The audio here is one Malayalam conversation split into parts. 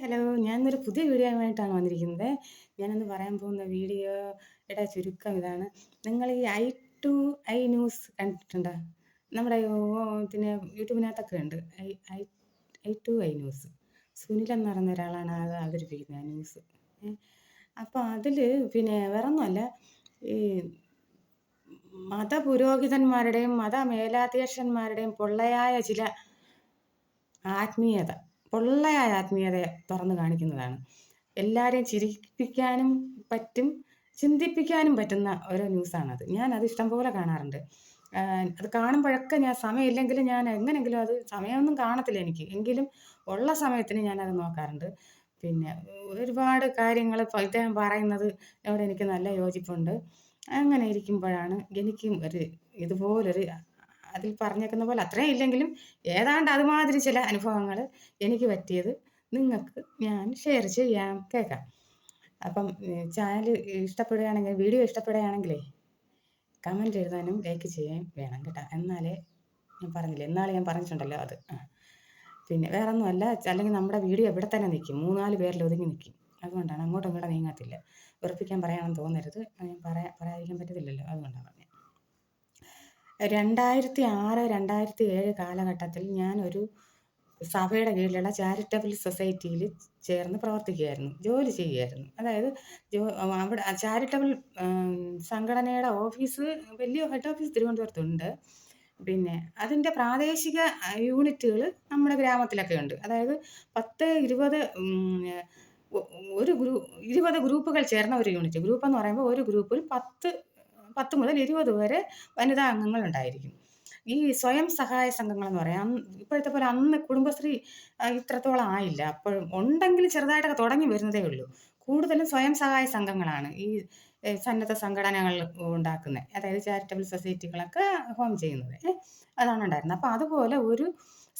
ഹലോ ഞാനിന്നൊരു പുതിയ വീഡിയോ ആയിട്ടാണ് വന്നിരിക്കുന്നത്. ഞാനിന്ന് പറയാൻ പോകുന്ന വീഡിയോയുടെ ചുരുക്കം ഇതാണ്. നിങ്ങൾ ഈ ഐ ടു ഐ ന്യൂസ് കണ്ടിട്ടുണ്ടോ? നമ്മുടെ പിന്നെ യൂട്യൂബിനകത്തൊക്കെ ഉണ്ട്. I I I to I news. Sunil എന്ന് പറയുന്ന ഒരാളാണ് അത് അവതരിപ്പിക്കുന്നത് ആ ന്യൂസ്. അപ്പോൾ അതിൽ പിന്നെ വേറൊന്നുമല്ല. ഈ മതപുരോഹിതന്മാരുടെയും മതമേലാധ്യക്ഷന്മാരുടെയും പൊള്ളയായ ചില ആത്മീയത. പൊള്ളയായ ആത്മീയതയെ തുറന്നു കാണിക്കുന്നതാണ്. എല്ലാവരെയും ചിരിപ്പിക്കാനും പറ്റും ചിന്തിപ്പിക്കാനും പറ്റുന്ന ഒരു ന്യൂസാണത് ഞാനത് ഇഷ്ടംപോലെ കാണാറുണ്ട്. അത് കാണുമ്പോഴൊക്കെ ഞാൻ സമയമില്ലെങ്കിലും ഞാൻ എങ്ങനെയെങ്കിലും അത് സമയമൊന്നും കാണത്തില്ല എനിക്ക്. എങ്കിലും ഉള്ള സമയത്തിന് ഞാനത് നോക്കാറുണ്ട്. പിന്നെ ഒരുപാട് കാര്യങ്ങൾ ഇദ്ദേഹം പറയുന്നത് അവിടെ എനിക്ക് നല്ല യോജിപ്പുണ്ട്. അങ്ങനെ ഇരിക്കുമ്പോഴാണ് എനിക്കും ഒരു ഇതുപോലൊരു അതിൽ പറഞ്ഞേക്കുന്ന പോലെ അത്രയും ഇല്ലെങ്കിലും ഏതാണ്ട് അതുമാതിരി ചില അനുഭവങ്ങൾ എനിക്ക് പറ്റിയത് നിങ്ങൾക്ക് ഞാൻ ഷെയർ ചെയ്യാം. കേൾക്കാം. അപ്പം ചാനൽ ഇഷ്ടപ്പെടുകയാണെങ്കിൽ വീഡിയോ ഇഷ്ടപ്പെടുകയാണെങ്കിലേ കമന്റ് എഴുതാനും ലൈക്ക് ചെയ്യാൻ വേണം കേട്ടോ. എന്നാലേ ഞാൻ പറഞ്ഞില്ലേ? എന്നാൽ ഞാൻ പറഞ്ഞിട്ടുണ്ടല്ലോ അത്. പിന്നെ വേറെ ഒന്നുമല്ല അല്ലെങ്കിൽ നമ്മുടെ വീഡിയോ എവിടെ തന്നെ നിൽക്കും. മൂന്നാൽ പേരിൽ ഒതുങ്ങി നിൽക്കും. അതുകൊണ്ടാണ് അങ്ങോട്ടും ഇങ്ങോട്ടും നീങ്ങത്തില്ല. ഉറപ്പിക്കാൻ പറയാണെന്ന് തോന്നരുത്. ഞാൻ പറയാ പറയാതിരിക്കാൻ പറ്റത്തില്ലല്ലോ. അതുകൊണ്ടാണ്. രണ്ടായിരത്തി ആറ് രണ്ടായിരത്തി ഏഴ് കാലഘട്ടത്തിൽ ഞാൻ ഒരു സഭയുടെ കീഴിലുള്ള ചാരിറ്റബിൾ സൊസൈറ്റിയിൽ ചേർന്ന് പ്രവർത്തിക്കുകയായിരുന്നു. ജോലി ചെയ്യുകയായിരുന്നു. അതായത് അവിടെ ചാരിറ്റബിൾ സംഘടനയുടെ ഓഫീസ് വലിയ ഹെഡ് ഓഫീസ് തിരുവനന്തപുരത്തുണ്ട്. പിന്നെ അതിന്റെ പ്രാദേശിക യൂണിറ്റുകൾ നമ്മുടെ ഗ്രാമത്തിലൊക്കെ ഉണ്ട്. അതായത് പത്ത് ഇരുപത് ഒരു ഗ്രൂ ഇരുപത് ഗ്രൂപ്പുകൾ ചേർന്ന ഒരു യൂണിറ്റ്. ഗ്രൂപ്പ് എന്ന് പറയുമ്പോൾ ഒരു ഗ്രൂപ്പിൽ പത്ത് പത്ത് മുതൽ ഇരുപത് വരെ വനിതാ അംഗങ്ങൾ ഉണ്ടായിരിക്കും. ഈ സ്വയം സഹായ സംഘങ്ങൾ എന്ന് പറയാം. ഇപ്പോഴത്തെ പോലെ അന്ന് കുടുംബശ്രീ ഇത്രത്തോളം ആയില്ല. അപ്പോഴും ഉണ്ടെങ്കിൽ ചെറുതായിട്ടൊക്കെ തുടങ്ങി വരുന്നതേ ഉള്ളൂ. കൂടുതലും സ്വയം സഹായ സംഘങ്ങളാണ് ഈ സന്നദ്ധ സംഘടനകൾ ഉണ്ടാക്കുന്നത്. അതായത് ചാരിറ്റബിൾ സൊസൈറ്റികളൊക്കെ ഹോം ചെയ്യുന്നത്. അതാണ് ഉണ്ടായിരുന്നത്. അപ്പോൾ അതുപോലെ ഒരു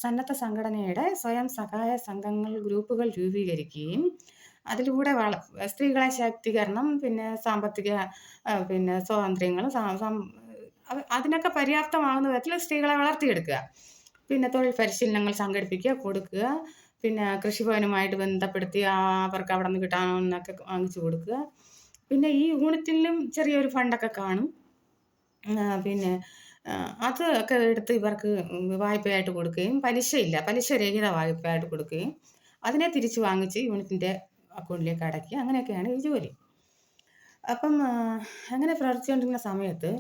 സന്നദ്ധ സംഘടനയുടെ സ്വയം സഹായ സംഘങ്ങൾ ഗ്രൂപ്പുകൾ രൂപീകരിക്കുകയും അതിലൂടെ വള സ്ത്രീകളെ ശാക്തീകരണം പിന്നെ സാമ്പത്തിക പിന്നെ സ്വാതന്ത്ര്യങ്ങൾ അതിനൊക്കെ പര്യാപ്തമാകുന്ന വിധത്തിൽ സ്ത്രീകളെ വളർത്തിയെടുക്കുക. പിന്നെ തൊഴിൽ പരിശീലനങ്ങൾ സംഘടിപ്പിക്കുക കൊടുക്കുക. പിന്നെ കൃഷിഭവനുമായിട്ട് ബന്ധപ്പെടുത്തി അവർക്ക് അവിടെ നിന്ന് കിട്ടാവുന്നൊക്കെ വാങ്ങിച്ചു കൊടുക്കുക. പിന്നെ ഈ യൂണിറ്റിലും ചെറിയൊരു ഫണ്ടൊക്കെ കാണും. പിന്നെ അത് എടുത്ത് ഇവർക്ക് വായ്പയായിട്ട് കൊടുക്കുകയും പലിശയില്ല പലിശ രഹിത വായ്പയായിട്ട് കൊടുക്കുകയും അതിനെ തിരിച്ച് വാങ്ങിച്ച് യൂണിറ്റിന്റെ അക്കൗണ്ടിലേക്ക് അടക്കി അങ്ങനെയൊക്കെയാണ് ഈ ജോലി. അപ്പം അങ്ങനെ പ്രവർത്തിച്ചുകൊണ്ടിരുന്ന സമയത്ത്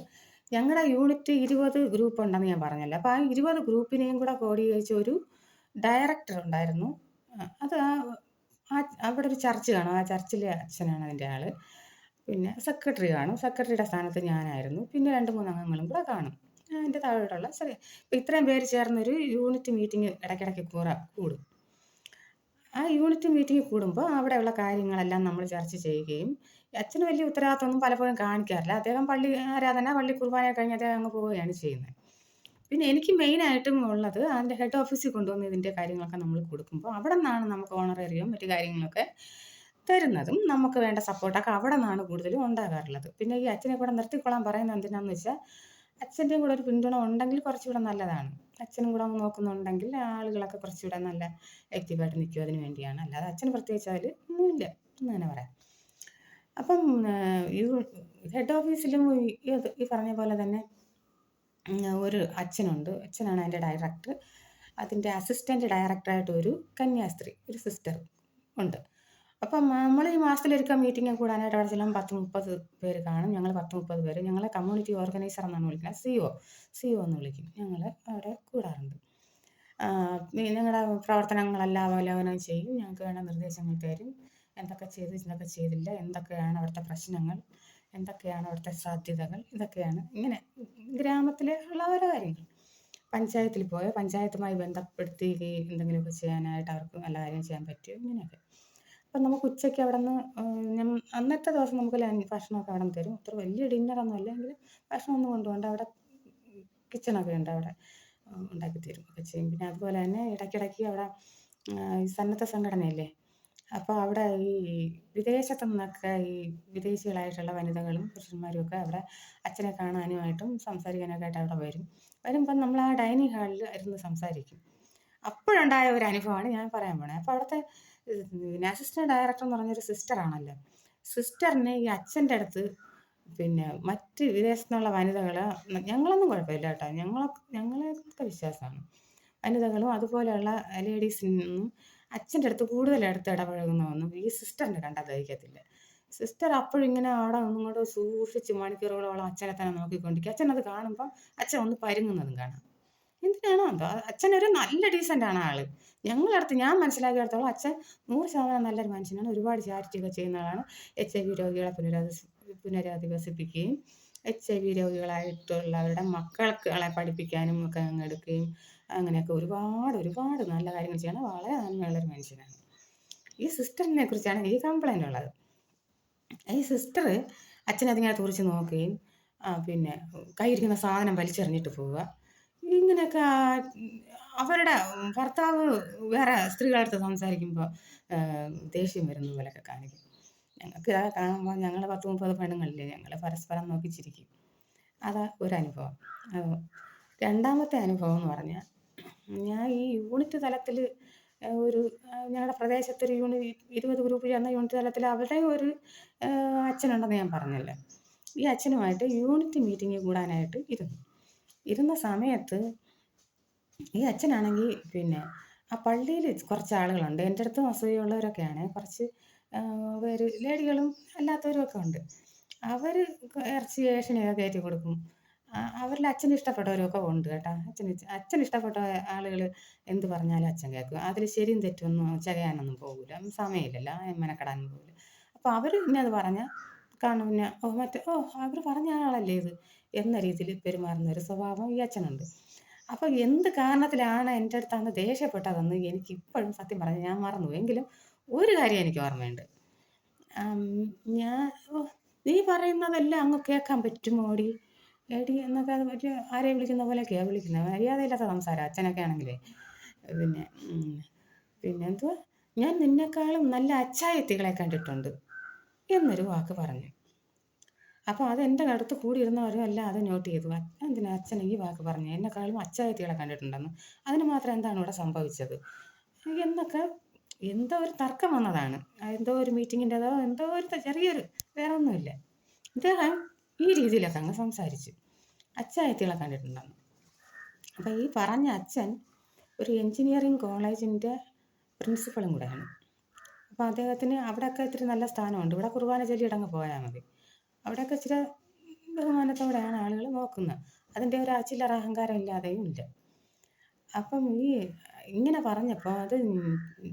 ഞങ്ങളുടെ യൂണിറ്റ് ഇരുപത് ഗ്രൂപ്പ് ഉണ്ടെന്ന് ഞാൻ പറഞ്ഞല്ലോ. അപ്പോൾ ആ ഇരുപത് ഗ്രൂപ്പിനെയും കൂടെ കോർഡിനേറ്റ് ഒരു ഡയറക്ടർ ഉണ്ടായിരുന്നു. അത് ആ അവിടെ ഒരു ചർച്ച് കാണും. ആ ചർച്ചിലെ അച്ഛനാണ് അതിന്റെ ആൾ പിന്നെ സെക്രട്ടറി കാണും. സെക്രട്ടറിയുടെ സ്ഥാനത്ത് ഞാനായിരുന്നു. പിന്നെ രണ്ട് മൂന്ന് അംഗങ്ങളും കൂടെ കാണും. അതിന്റെ താഴോട്ടുള്ള ചെറിയ ഇപ്പം ഇത്രയും പേര് ചേർന്നൊരു യൂണിറ്റ് മീറ്റിംഗ് ഇടയ്ക്കിടയ്ക്ക് കൂറ കൂടും. ആ യൂണിറ്റ് മീറ്റിംഗ് കൂടുമ്പോൾ അവിടെയുള്ള കാര്യങ്ങളെല്ലാം നമ്മൾ ചർച്ച ചെയ്യുകയും അച്ഛന് വലിയ ഉത്തരവാദിത്തമൊന്നും പലപ്പോഴും കാണിക്കാറില്ല. അദ്ദേഹം പള്ളി ആരാധന പള്ളി കുർബാന കഴിഞ്ഞ് അദ്ദേഹം അങ്ങ് പോവുകയാണ് ചെയ്യുന്നത്. പിന്നെ എനിക്ക് മെയിനായിട്ടും ഉള്ളത് അതിന്റെ ഹെഡ് ഓഫീസിൽ കൊണ്ടുവന്ന് ഇതിന്റെ കാര്യങ്ങളൊക്കെ നമ്മൾ കൊടുക്കുമ്പോൾ അവിടെ നിന്നാണ് നമുക്ക് ഓണറേറിയും മറ്റു കാര്യങ്ങളൊക്കെ തരുന്നതും നമുക്ക് വേണ്ട സപ്പോർട്ടൊക്കെ അവിടെ നിന്നാണ് കൂടുതലും ഉണ്ടാകാറുള്ളത്. പിന്നെ ഈ അച്ഛനെ കൂടെ നിർത്തിക്കൊള്ളാൻ പറയുന്നത് എന്തിനാണെന്ന് വെച്ചാൽ അച്ഛന്റെയും കൂടെ ഒരു പിന്തുണ ഉണ്ടെങ്കിൽ കുറച്ചുകൂടെ നല്ലതാണ്. അച്ഛനും കൂടെ നോക്കുന്നുണ്ടെങ്കിൽ ആളുകളൊക്കെ കുറച്ചുകൂടെ നല്ല ആക്റ്റീവായിട്ട് നിൽക്കും അതിന് വേണ്ടിയാണ്. അല്ലാതെ അച്ഛൻ പ്രത്യേകിച്ച് അതിൽ ഒന്നുമില്ല. എന്ന് തന്നെ പറയാം. അപ്പം ഹെഡ് ഓഫീസിലും ഈ പറഞ്ഞ പോലെ തന്നെ ഒരു അച്ഛനുണ്ട്. അച്ഛനാണ് അതിന്റെ ഡയറക്ടർ അതിന്റെ അസിസ്റ്റന്റ് ഡയറക്ടറായിട്ട് ഒരു കന്യാസ്ത്രീ ഒരു സിസ്റ്റർ ഉണ്ട്. അപ്പം നമ്മൾ ഈ മാസത്തിലൊരിക്കൽ മീറ്റിംഗ് കൂടാനായിട്ട് അവിടെ ചെല്ലാൻ പത്ത് മുപ്പത് പേര് കാണും. ഞങ്ങൾ പത്ത് മുപ്പത് പേര്. ഞങ്ങളെ കമ്മ്യൂണിറ്റി ഓർഗനൈസർ എന്നാണ് വിളിക്കുന്നത്. സി ഒ സി ഒ എന്ന് വിളിക്കും. ഞങ്ങൾ അവിടെ കൂടാറുണ്ട്. ഞങ്ങളുടെ പ്രവർത്തനങ്ങളെല്ലാം അവലോകനം ചെയ്യും. ഞങ്ങൾക്ക് വേണ്ട നിർദ്ദേശങ്ങൾ തരും. എന്തൊക്കെ ചെയ്തു എന്തൊക്കെ ചെയ്തില്ല എന്തൊക്കെയാണ് അവിടുത്തെ പ്രശ്നങ്ങൾ എന്തൊക്കെയാണ് അവിടുത്തെ സാധ്യതകൾ ഇതൊക്കെയാണ് ഇങ്ങനെ ഗ്രാമത്തിലെ ഉള്ള ഓരോ കാര്യങ്ങൾ. പഞ്ചായത്തിൽ പോയ പഞ്ചായത്തുമായി ബന്ധപ്പെടുത്തി എന്തെങ്കിലുമൊക്കെ ചെയ്യാനായിട്ട് അവർക്ക് നല്ല കാര്യം ചെയ്യാൻ പറ്റും ഇങ്ങനെയൊക്കെ. അപ്പം നമുക്ക് ഉച്ചയ്ക്ക് അവിടെ നിന്ന് അന്നത്തെ ദിവസം നമുക്ക് ലഞ്ച് ഭക്ഷണമൊക്കെ അവിടെ നിന്ന് തരും. അത്ര വലിയ ഡിന്നറൊന്നും അല്ലെങ്കിൽ ഭക്ഷണമൊന്നും കൊണ്ടുപോകണ്ട. അവിടെ കിച്ചണൊക്കെ ഉണ്ട് അവിടെ ഉണ്ടാക്കി തരും ഒക്കെ ചെയ്യും. പിന്നെ അതുപോലെ തന്നെ ഇടയ്ക്കിടയ്ക്ക് അവിടെ സന്നദ്ധ സംഘടനയില്ലേ അപ്പോൾ അവിടെ ഈ വിദേശത്തു നിന്നൊക്കെ ഈ വിദേശികളായിട്ടുള്ള വനിതകളും പുരുഷന്മാരും ഒക്കെ അവിടെ അച്ഛനെ കാണാനുമായിട്ടും സംസാരിക്കാനൊക്കെ ആയിട്ട് അവിടെ വരും. വരുമ്പം നമ്മൾ ആ ഡൈനിങ് ഹാളിൽ ഇരുന്ന് സംസാരിക്കും. അപ്പോഴുണ്ടായ ഒരു അനുഭവമാണ് ഞാൻ പറയാൻ പോണത് അപ്പോൾ അവിടുത്തെ പിന്നെ അസിസ്റ്റന്റ് ഡയറക്ടർ എന്ന് പറഞ്ഞൊരു സിസ്റ്ററാണല്ലോ സിസ്റ്ററിനെ ഈ അച്ഛന്റെ അടുത്ത് പിന്നെ മറ്റ് വിദേശത്തു നിന്നുള്ള വനിതകൾ ഞങ്ങളൊന്നും കുഴപ്പമില്ല കേട്ടോ. ഞങ്ങളൊക്കെ ഞങ്ങളൊക്കെ വിശ്വാസമാണ്. വനിതകളും അതുപോലെയുള്ള ലേഡീസിൽ നിന്നും അച്ഛന്റെ അടുത്ത് കൂടുതൽ അടുത്ത് ഇടപഴകുന്നതൊന്നും ഈ സിസ്റ്ററിനെ കണ്ടാൽ ദഹിക്കത്തില്ല സിസ്റ്റർ അപ്പോഴും ഇങ്ങനെ അവിടെ ഒന്നും കൂടെ സൂക്ഷിച്ച് മണിക്കൂറുകളോളം അച്ഛനെ തന്നെ നോക്കിക്കൊണ്ടിരിക്കും. അച്ഛൻ അത് കാണുമ്പോൾ അച്ഛൻ ഒന്ന് പരുങ്ങുന്നതും കാണാം. എന്തിനാണോ? എന്തോ അച്ഛനൊരു നല്ല ഡീസന്റാണ് ആൾ. ഞങ്ങളടുത്ത് ഞാൻ മനസ്സിലാക്കിയെടുത്തോളം അച്ഛൻ നൂറ് ശതമാനം നല്ലൊരു മനുഷ്യനാണ്. ഒരുപാട് ചാരിറ്റി ഒക്കെ ചെയ്യുന്ന ആളാണ്. എച്ച് ഐ വി രോഗികളെ പുനരധി പുനരധിവസിപ്പിക്കുകയും എച്ച് ഐ വി രോഗികളായിട്ടുള്ളവരുടെ മക്കളെ പഠിപ്പിക്കാനും ഒക്കെ അങ്ങ് എടുക്കുകയും അങ്ങനെയൊക്കെ ഒരുപാട് ഒരുപാട് നല്ല കാര്യങ്ങൾ ചെയ്യണം വളരെ നന്മയുള്ളൊരു മനുഷ്യനാണ്. ഈ സിസ്റ്ററിനെ കുറിച്ചാണ് എനിക്ക് കംപ്ലൈന്റ് ഉള്ളത്. ഈ സിസ്റ്റർ അച്ഛനെ അതിങ്ങനെ തുറിച്ച് നോക്കുകയും പിന്നെ കൈയിരിക്കുന്ന സാധനം വലിച്ചെറിഞ്ഞിട്ട് പോവുക. ഇങ്ങനെയൊക്കെ അവരുടെ ഭർത്താവ് വേറെ സ്ത്രീകളടുത്ത് സംസാരിക്കുമ്പോൾ ദേഷ്യം വരുന്ന പോലെയൊക്കെ കാണിക്കും. ഞങ്ങൾക്ക് ഇതൊക്കെ കാണുമ്പോൾ ഞങ്ങൾ പത്ത് മുപ്പത് പെണ്ണുങ്ങളില്ലേ ഞങ്ങൾ പരസ്പരം നോക്കി ചിരിക്കും. അതാ ഒരു അനുഭവം. രണ്ടാമത്തെ അനുഭവം എന്ന് പറഞ്ഞാൽ ഞാൻ ഈ യൂണിറ്റ് തലത്തിൽ ഒരു ഞങ്ങളുടെ പ്രദേശത്തൊരു യൂണിറ്റ് ഇരുപത് ഗ്രൂപ്പ് ചേർന്ന യൂണിറ്റ് തലത്തിൽ അവിടെ ഒരു അച്ഛനുണ്ടെന്ന് ഞാൻ പറഞ്ഞല്ലോ. ഈ അച്ഛനുമായിട്ട് യൂണിറ്റ് മീറ്റിംഗ് കൂടാനായിട്ട് ഇരുന്നു. ഇരുന്ന സമയത്ത് ഈ അച്ഛനാണെങ്കിൽ പിന്നെ ആ പള്ളിയിൽ കുറച്ച് ആളുകളുണ്ട്. എന്റെ അടുത്തും അസൂയുള്ളവരൊക്കെയാണ്. കുറച്ച് പേര് ലേഡികളും അല്ലാത്തവരും ഒക്കെ ഉണ്ട്. അവർ ഇറച്ചി ഏഷനെയൊക്കെ കയറ്റി കൊടുക്കും. അവരിൽ അച്ഛന് ഇഷ്ടപ്പെട്ടവരൊക്കെ ഉണ്ട് കേട്ടോ. അച്ഛന് അച്ഛൻ ഇഷ്ടപ്പെട്ട ആളുകൾ എന്ത് പറഞ്ഞാലും അച്ഛൻ കേൾക്കും. അതിൽ ശരിയും തെറ്റൊന്നും ചകയാനൊന്നും പോകില്ല സമയമില്ലല്ലോ. മെനക്കെടാനും പോകില്ല അപ്പോൾ അവർ പിന്നെ അത് പറഞ്ഞാൽ കാണും പിന്നെ ഓ മറ്റേ ഓ അവർ പറഞ്ഞ ആളല്ലേ ഇത്? എന്ന രീതിയിൽ പെരുമാറുന്ന ഒരു സ്വഭാവം ഈ അച്ഛനുണ്ട്. അപ്പോൾ എന്ത് കാരണത്തിലാണ് എന്റെ അടുത്ത് അന്ന് ദേഷ്യപ്പെട്ടതെന്ന് എനിക്ക് ഇപ്പോഴും സത്യം പറഞ്ഞു ഞാൻ മറന്നു. എങ്കിലും ഒരു കാര്യം എനിക്ക് ഓർമ്മയുണ്ട്. ഞാൻ നീ പറയുന്നതെല്ലാം അങ്ങ് കേൾക്കാൻ പറ്റുമോടി? എടി എന്നൊക്കെ അത് മറ്റേ ആരെയും വിളിക്കുന്ന പോലെയൊക്കെയാണ് വിളിക്കുന്നത്. മര്യാദയില്ലാത്ത സംസാരം അച്ഛനൊക്കെ ആണെങ്കിലേ. പിന്നെ പിന്നെന്തുവാ? ഞാൻ നിന്നെക്കാളും നല്ല അച്ചായത്തികളെ കണ്ടിട്ടുണ്ട്. എന്നൊരു വാക്ക് പറഞ്ഞു. അപ്പോൾ അത് എന്റെ അടുത്ത് കൂടി ഇരുന്നവരും എല്ലാം അത് നോട്ട് ചെയ്തു. എന്തിനാ അച്ഛൻ ഈ വാക്ക് പറഞ്ഞു? എന്നെക്കാളും അച്ചായത്തികളെ കണ്ടിട്ടുണ്ടെന്ന്. അതിന് മാത്രം എന്താണ് ഇവിടെ സംഭവിച്ചത്? എന്നൊക്കെ എന്തോ ഒരു തർക്കം വന്നതാണ്. എന്തോ ഒരു മീറ്റിങ്ങിന്റെതോ എന്തോ ഒരു ചെറിയൊരു വേറെ ഒന്നുമില്ല ഇദ്ദേഹം ഈ രീതിയിലൊക്കെ അങ്ങ് സംസാരിച്ചു. അച്ചായത്തികളെ കണ്ടിട്ടുണ്ടെന്ന്. അപ്പം ഈ പറഞ്ഞ അച്ഛൻ ഒരു എൻജിനീയറിങ് കോളേജിന്റെ പ്രിൻസിപ്പളും കൂടെയാണ്. അപ്പോൾ അദ്ദേഹത്തിന് അവിടെയൊക്കെ ഇത്തിരി നല്ല സ്ഥാനമുണ്ട്. ഇവിടെ കുർബാന ചൊല്ലിയിടങ്ങ് പോയാൽ മതി. അവിടെയൊക്കെ ഇച്ചിരി ബഹുമാനത്തോടെയാണ് ആളുകൾ നോക്കുന്നത്. അതിന്റെ ഒരു ചില്ലറ അഹങ്കാരം ഇല്ലാതെയും ഇല്ല അപ്പം ഈ ഇങ്ങനെ പറഞ്ഞപ്പോൾ അത്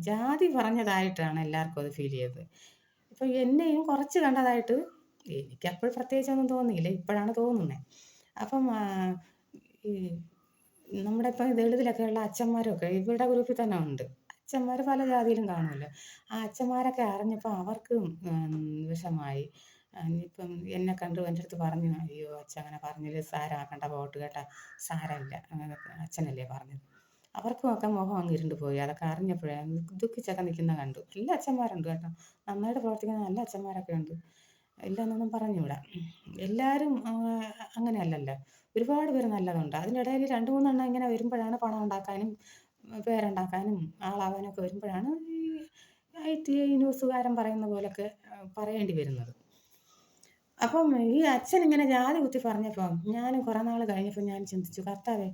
ജാതി പറഞ്ഞതായിട്ടാണ് എല്ലാവർക്കും അത് ഫീൽ ചെയ്തത്. ഇപ്പം എന്നെയും കുറച്ച് കണ്ടതായിട്ട് എനിക്കപ്പോൾ പ്രത്യേകിച്ചൊന്നും തോന്നിയില്ല. ഇപ്പോഴാണ് തോന്നുന്നത് അപ്പം ഈ നമ്മുടെ ഇപ്പം ദളിതിലൊക്കെയുള്ള അച്ഛന്മാരൊക്കെ ഇവരുടെ ഗ്രൂപ്പിൽ തന്നെ ഉണ്ട്. അച്ഛന്മാർ പല ജാതിയിലും കാണുമല്ലോ. ആ അച്ഛന്മാരൊക്കെ അറിഞ്ഞപ്പോൾ അവർക്കും വിഷമായി. ഇനിയിപ്പം എന്നെ കണ്ടു എന്റെ അടുത്ത് പറഞ്ഞു അയ്യോ അച്ഛൻ അങ്ങനെ പറഞ്ഞില്ല? സാരമാക്കണ്ട പോട്ട് കേട്ടാ. സാരമില്ല. അങ്ങനെ അച്ഛനല്ലേ പറഞ്ഞത്. അവർക്കും ഒക്കെ മുഖം അങ്ങ് ഇരുണ്ട് പോയി. അതൊക്കെ അറിഞ്ഞപ്പോഴേ ദുഃഖിച്ചൊക്കെ നിൽക്കുന്ന കണ്ടു. എല്ലാ അച്ഛന്മാരുണ്ട് കേട്ടോ. നന്നായിട്ട് പ്രവർത്തിക്കുന്ന നല്ല അച്ഛന്മാരൊക്കെ ഉണ്ട്. ഇല്ലെന്നൊന്നും പറഞ്ഞുകൂടാ എല്ലാവരും അങ്ങനെയല്ലല്ലോ. ഒരുപാട് പേര് നല്ലതുണ്ട്. അതിനിടയിൽ രണ്ട് മൂന്നെണ്ണം ഇങ്ങനെ വരുമ്പോഴാണ് പണം ഉണ്ടാക്കാനും പേരുണ്ടാക്കാനും ആളാവാനൊക്കെ വരുമ്പോഴാണ് ഈ ഐ ടി ഐ ന്യൂസുകാരൻ പറയുന്ന പോലൊക്കെ പറയേണ്ടി വരുന്നത്. അപ്പം ഈ അച്ഛൻ ഇങ്ങനെ ജാതി കുത്തി പറഞ്ഞപ്പോൾ ഞാനും കുറേ നാൾ കഴിഞ്ഞപ്പോൾ ഞാൻ ചിന്തിച്ചു കർത്താവേ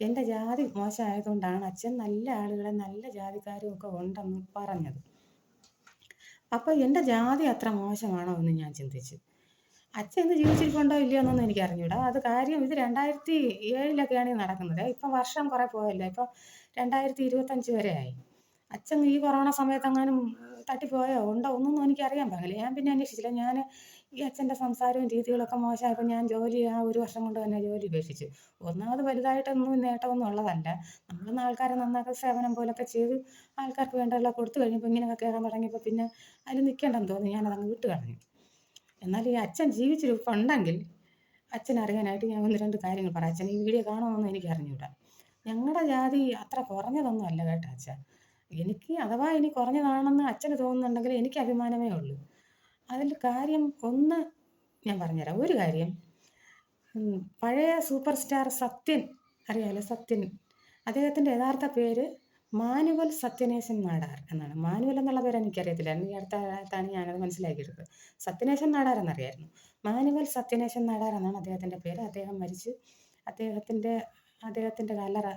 എന്റെ ജാതി മോശമായതുകൊണ്ടാണ് അച്ഛൻ നല്ല ആളുകളെ നല്ല ജാതിക്കാരും ഒക്കെ ഉണ്ടെന്ന് പറഞ്ഞത്. അപ്പോൾ എന്റെ ജാതി അത്ര മോശമാണോ എന്ന് ഞാൻ ചിന്തിച്ചു. അച്ഛൻ ഇന്ന് ജീവിച്ചിരിപ്പുണ്ടോ ഇല്ലയോ എന്നൊന്നും എനിക്ക് അറിഞ്ഞൂടാ. അത് കാര്യം ഇത് രണ്ടായിരത്തി ഏഴിലൊക്കെയാണ് നടക്കുന്നത്. ഇപ്പം വർഷം കുറേ പോയല്ലോ. ഇപ്പം രണ്ടായിരത്തി ഇരുപത്തഞ്ച് വരെ ആയി. അച്ഛൻ ഈ കൊറോണ സമയത്ത് അങ്ങാനും തട്ടിപ്പോയോ ഉണ്ടോ ഒന്നൊന്നും എനിക്കറിയാൻ പാടില്ല. ഞാൻ പിന്നെ അന്വേഷിച്ചില്ല. ഞാൻ ഈ അച്ഛന്റെ സംസാരവും രീതികളൊക്കെ മോശമായപ്പോൾ ഞാൻ ജോലി ആ ഒരു വർഷം കൊണ്ട് തന്നെ ജോലി ഉപേക്ഷിച്ചു. ഒന്നാമത് വലുതായിട്ടൊന്നും നേട്ടമൊന്നും ഉള്ളതല്ല. നമ്മൾ ആൾക്കാരെ നന്നാക്കുന്ന സേവനം പോലൊക്കെ ചെയ്ത് ആൾക്കാർക്ക് വേണ്ടതെല്ലാം കൊടുത്തു കഴിഞ്ഞപ്പോൾ ഇങ്ങനെയൊക്കെ കയറാൻ തുടങ്ങിയപ്പോൾ പിന്നെ അതിൽ നിൽക്കേണ്ടെന്ന് തോന്നി. ഞാനതങ്ങ് വിട്ടു കളഞ്ഞു. എന്നാൽ ഈ അച്ഛൻ ജീവിച്ചിരിപ്പുണ്ടെങ്കിൽ അച്ഛൻ അറിയാനായിട്ട് ഞാൻ ഒന്ന് രണ്ട് കാര്യങ്ങൾ പറയാം. അച്ഛൻ ഈ വീഡിയോ കാണുമെന്നൊന്നും എനിക്ക് അറിഞ്ഞുകൂടാ. ഞങ്ങളുടെ ജാതി അത്ര കുറഞ്ഞതൊന്നും അല്ല കേട്ടോ അച്ഛൻ. എനിക്ക് അഥവാ ഇനി കുറഞ്ഞതാണെന്ന് അച്ഛന് തോന്നുന്നുണ്ടെങ്കിൽ എനിക്ക് അഭിമാനമേ ഉള്ളൂ. അതിൽ കാര്യം ഒന്ന് ഞാൻ പറഞ്ഞുതരാം. ഒരു കാര്യം പഴയ സൂപ്പർ സ്റ്റാർ സത്യൻ അറിയാമല്ലോ സത്യൻ. അദ്ദേഹത്തിന്റെ യഥാർത്ഥ പേര് മാനുവൽ സത്യനേശൻ നാടാർ എന്നാണ്. മാനുവൽ എന്നുള്ള പേര് എനിക്കറിയത്തില്ല. ഈ അടുത്ത ഞാനത് മനസ്സിലാക്കിയത് സത്യനേശൻ നാടാർ എന്നറിയായിരുന്നു. മാനുവൽ സത്യനേശൻ നാടാർ എന്നാണ് അദ്ദേഹത്തിന്റെ പേര്. അദ്ദേഹം മരിച്ച് അദ്ദേഹത്തിന്റെ അദ്ദേഹത്തിന്റെ കല്ലറ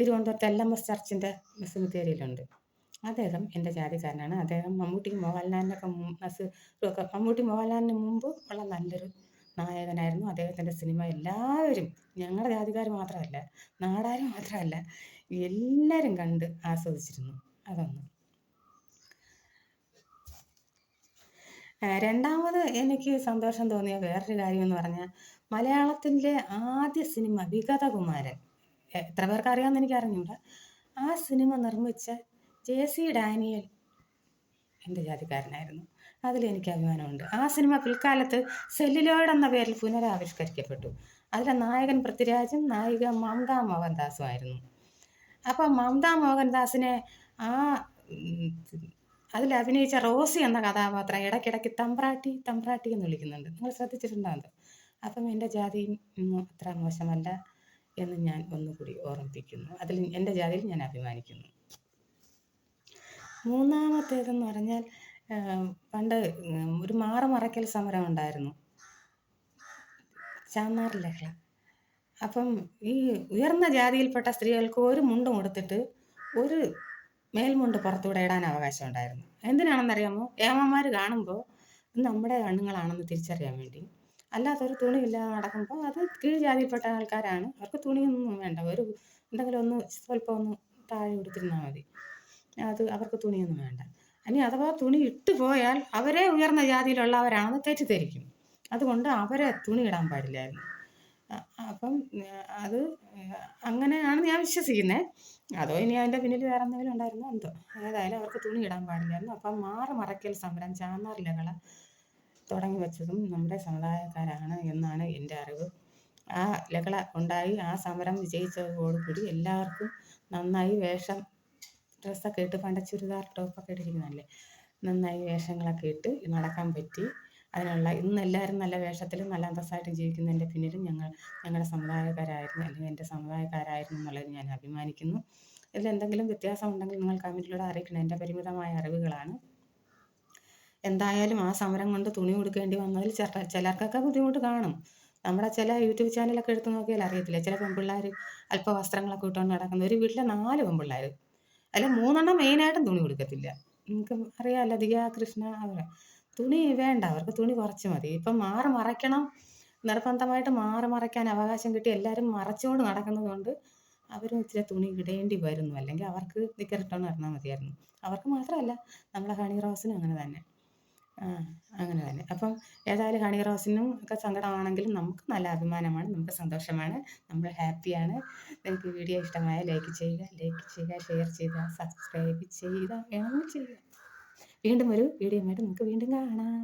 തിരുവനന്തപുരത്ത് എൽ എം എസ് ചർച്ചിന്റെ സെമിത്തേരിയിലുണ്ട് അദ്ദേഹം എന്റെ ജാതിക്കാരനാണ്. അദ്ദേഹം മമ്മൂട്ടി മോഹൻലാലിനൊക്കെ ഒക്കെ മമ്മൂട്ടി മോഹൻലാലിന് മുമ്പ് ഉള്ള നല്ലൊരു നായകനായിരുന്നു അദ്ദേഹത്തിന്റെ സിനിമ. എല്ലാവരും ഞങ്ങളുടെ ജാതിക്കാർ മാത്രമല്ല നാടാർ മാത്രമല്ല എല്ലാവരും കണ്ട് ആസ്വദിച്ചിരുന്നു. അതൊന്ന്. രണ്ടാമത് എനിക്ക് സന്തോഷം തോന്നിയ വേറൊരു കാര്യം എന്ന് പറഞ്ഞാൽ മലയാളത്തിന്റെ ആദ്യ സിനിമ വിഗതകുമാരൻ. എത്ര പേർക്ക് അറിയാമെന്ന് എനിക്ക് അറിഞ്ഞൂട ആ സിനിമ നിർമ്മിച്ച ജെ സി ഡാനിയൽ. എന്റെ ജാതിക്കാരനായിരുന്നു. അതിലെനിക്ക് അഭിമാനമുണ്ട്. ആ സിനിമ പിൽക്കാലത്ത് സെല്ലുലോയിഡ് എന്ന പേരിൽ പുനരാവിഷ്കരിക്കപ്പെട്ടു. അതിലെ നായകൻ പൃഥ്വിരാജും നായിക മമത മോഹൻദാസുമായിരുന്നു അപ്പോൾ മമത മോഹൻദാസിനെ ആ അതിൽ അഭിനയിച്ച റോസി എന്ന കഥാപാത്രം ഇടയ്ക്കിടയ്ക്ക് തമ്പ്രാട്ടി തമ്പ്രാട്ടി എന്ന് വിളിക്കുന്നുണ്ട്. നിങ്ങൾ ശ്രദ്ധിച്ചിട്ടുണ്ടോ അപ്പം എന്റെ ജാതി അത്ര മോശമല്ല എന്ന് ഞാൻ ഒന്നുകൂടി ഓർമ്മിപ്പിക്കുന്നു. അതിൽ എന്റെ ജാതിയിൽ ഞാൻ അഭിമാനിക്കുന്നു. മൂന്നാമത്തേതെന്ന് പറഞ്ഞാൽ പണ്ട് ഒരു മാറമറയ്ക്കൽ സമരം ഉണ്ടായിരുന്നു. ചാന്നാർ അപ്പം ഈ ഉയർന്ന ജാതിയിൽപ്പെട്ട സ്ത്രീകൾക്ക് ഒരു മുണ്ടും കൊടുത്തിട്ട് ഒരു മേൽമുണ്ട് പുറത്തൂടെ ഇടാൻ അവകാശം ഉണ്ടായിരുന്നു. എന്തിനാണെന്നറിയാമോ? ഏമന്മാർ കാണുമ്പോൾ നമ്മുടെ കണ്ണുങ്ങളാണെന്ന് തിരിച്ചറിയാൻ വേണ്ടി. അല്ലാത്തൊരു തുണിയില്ലാതെ നടക്കുമ്പോൾ അത് കീഴ് ജാതിയിൽപ്പെട്ട ആൾക്കാരാണ്. അവർക്ക് തുണിയൊന്നും വേണ്ട. ഒരു എന്തെങ്കിലും ഒന്ന് സ്വല്പം ഒന്ന് താഴെ കൊടുത്തിരുന്നാൽ മതി. അത് അവർക്ക് തുണിയൊന്നും വേണ്ട. ഇനി അഥവാ തുണി ഇട്ട് പോയാൽ അവരെ ഉയർന്ന ജാതിയിലുള്ളവരാണെന്ന് തെറ്റിദ്ധരിക്കും. അതുകൊണ്ട് അവരെ തുണി ഇടാൻ പാടില്ലായിരുന്നു. അപ്പം അത് അങ്ങനെയാണ് ഞാൻ വിശ്വസിക്കുന്നത് അതോ ഇനി അതിന്റെ പിന്നിൽ വേറെ എന്തെങ്കിലും ഉണ്ടായിരുന്നോ? എന്തോ. ഏതായാലും അവർക്ക് തുണി ഇടാൻ പാടില്ലായിരുന്നു. അപ്പം മാറി മറയ്ക്കൽ സമരം ചാന്നാർ ലഹള തുടങ്ങി വെച്ചതും നമ്മുടെ സമുദായക്കാരാണ് എന്നാണ് എന്റെ അറിവ്. ആ ലകള ഉണ്ടായി ആ സമരം വിജയിച്ചതോടുകൂടി എല്ലാവർക്കും നന്നായി വേഷം ഡ്രസ്സൊക്കെ ഇട്ട് പണ്ട ചുരിദാർ ടോപ്പൊക്കെ ഇട്ടിരിക്കുന്നതല്ലേ? നന്നായി വേഷങ്ങളൊക്കെ ഇട്ട് നടക്കാൻ പറ്റി. അതിനുള്ള ഇന്ന് എല്ലാവരും നല്ല വേഷത്തിലും നല്ല അന്തസ്സായിട്ട് ജീവിക്കുന്നതിന്റെ പിന്നിലും ഞങ്ങൾ ഞങ്ങളുടെ സമുദായക്കാരായിരുന്നു അല്ലെങ്കിൽ എന്റെ സമുദായക്കാരായിരുന്നു എന്നുള്ളത് ഞാൻ അഭിമാനിക്കുന്നു. ഇതിൽ എന്തെങ്കിലും വ്യത്യാസം ഉണ്ടെങ്കിൽ നിങ്ങൾ കമന്റിലൂടെ അറിയിക്കണം. എന്റെ പരിമിതമായ അറിവുകളാണ്. എന്തായാലും ആ സമരം കൊണ്ട് തുണി കൊടുക്കേണ്ടി വന്നതിൽ ചിലർക്കൊക്കെ ബുദ്ധിമുട്ട് കാണും. നമ്മുടെ ചില യൂട്യൂബ് ചാനലൊക്കെ എടുത്ത് നോക്കിയാൽ അറിയത്തില്ല? ചില പെൺപിള്ളേർ അല്പ വസ്ത്രങ്ങളൊക്കെ ഇട്ടുകൊണ്ട് നടക്കുന്ന ഒരു വീട്ടിലെ നാല് പെൺപിള്ളേർ അതിൽ മൂന്നെണ്ണം മെയിനായിട്ടും തുണി കൊടുക്കത്തില്ല നമുക്ക് അറിയാമല്ലോ അധിക കൃഷ്ണ അവർ തുണി വേണ്ട അവർക്ക് തുണി കുറച്ച് മതി. ഇപ്പം മാറി മറയ്ക്കണം. നിർബന്ധമായിട്ട് മാറി മറയ്ക്കാൻ അവകാശം കിട്ടി എല്ലാവരും മറച്ചുകൊണ്ട് നടക്കുന്നതുകൊണ്ട് അവരും ഇച്ചിരി തുണി ഇടേണ്ടി വരുന്നു. അല്ലെങ്കിൽ അവർക്ക് നിക്കറിട്ടോണ്ട് നടന്നാൽ മതിയായിരുന്നു. അവർക്ക് മാത്രമല്ല നമ്മളെ ഹണി റോസിനും അങ്ങനെ തന്നെ. അങ്ങനെ തന്നെ. അപ്പം ഏതായാലും ഹണി റോസിനും ഒക്കെ സങ്കടമാണെങ്കിലും നമുക്ക് നല്ല അഭിമാനമാണ് നമുക്ക് സന്തോഷമാണ് നമ്മൾ ഹാപ്പിയാണ് നിങ്ങൾക്ക് വീഡിയോ ഇഷ്ടമായ ലൈക്ക് ചെയ്യുക ലൈക്ക് ചെയ്യുക ഷെയർ ചെയ്യുക സബ്സ്ക്രൈബ് ചെയ്യുക വേണമെങ്കിൽ ചെയ്യുക. വീണ്ടും ഒരു വീഡിയോ ആയിട്ട് നമുക്ക് വീണ്ടും കാണാം.